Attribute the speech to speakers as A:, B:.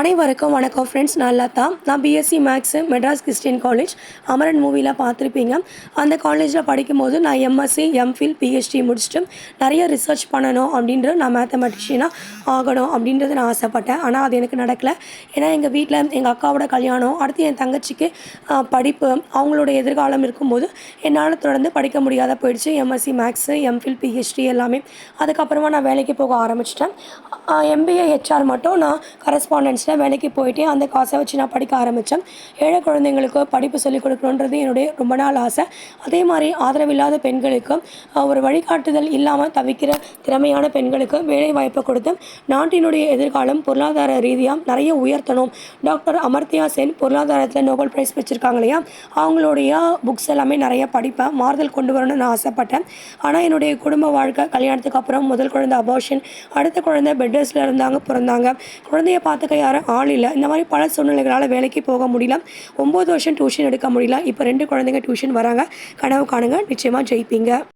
A: அனைவருக்கும் வணக்கம் ஃப்ரெண்ட்ஸ் நான் லதா. நான் BSc maths Madras Christian college Amaran மூவியில் பார்த்துருப்பீங்க. அந்த காலேஜில் படிக்கும்போது நான் எம்எஸ்சி எம்ஃபில் பிஹெச்டி முடிச்சுட்டு நிறைய ரிசர்ச் பண்ணணும் அப்படின்ற நான் மேத்தமெட்டிஷியனாக ஆகணும் அப்படின்றது நான் ஆசைப்பட்டேன். ஆனால் அது எனக்கு நடக்கலை. ஏன்னா எங்கள் வீட்டில் எங்கள் அக்காவோட கல்யாணம் அடுத்து என் தங்கச்சிக்கு படிப்பு அவங்களோட எதிர்காலம் இருக்கும்போது என்னால் தொடர்ந்து படிக்க முடியாத போயிடுச்சு. எம்எஸ்சி மேக்ஸு எம்ஃபில் பிஹெச்டி எல்லாமே. அதுக்கப்புறமா நான் வேலைக்கு போக ஆரம்பிச்சிட்டேன். எம்பிஏ ஹெச்ஆர் மட்டும் நான் கரஸ்பாண்டன்ஸ் கரஸ்பாண்டன்ஸில் வேலைக்கு போயிட்டு அந்த காசை வச்சு நான் படிக்க ஆரம்பித்தேன் ஏழை குழந்தைங்களுக்கு படிப்பு சொல்லிக் கொடுக்கணுன்றது என்னுடைய ரொம்ப நாள் ஆசை. அதே மாதிரி ஆதரவில்லாத பெண்களுக்கு ஒரு வழிகாட்டுதல் இல்லாமல் தவிக்கிற திறமையான பெண்களுக்கு வேலை வாய்ப்பை கொடுத்து நாட்டினுடைய எதிர்காலம் பொருளாதார ரீதியாக நிறைய உயர்த்தணும். டாக்டர் அமர்த்தியா சென் பொருளாதாரத்தில் நோபல் பிரைஸ் வச்சுருக்காங்க இல்லையா? அவங்களுடைய புக்ஸ் எல்லாமே நிறைய படிப்பேன் மாறுதல் கொண்டு வரணும்னு நான் ஆசைப்பட்டேன். ஆனால் என்னுடைய குடும்ப வாழ்க்கை கல்யாணத்துக்கு அப்புறம் முதல் குழந்தை அபோஷன் அடுத்த குழந்தை பெட் ரெஸ்ட்டில் இருந்தாங்க பிறந்தாங்க. குழந்தைய பார்த்துக்க யாரும் ஆள் இல்லை. இந்த மாதிரி பல சூழ்நிலைகளால் வேலைக்கு போக முடியல. ஒம்பது வருஷம் டியூஷன் எடுக்க முடியல. இப்போ ரெண்டு குழந்தைங்க டியூஷன் வராங்க. கனவு காணுங்க. நிச்சயமாக ஜெயிப்பீங்க.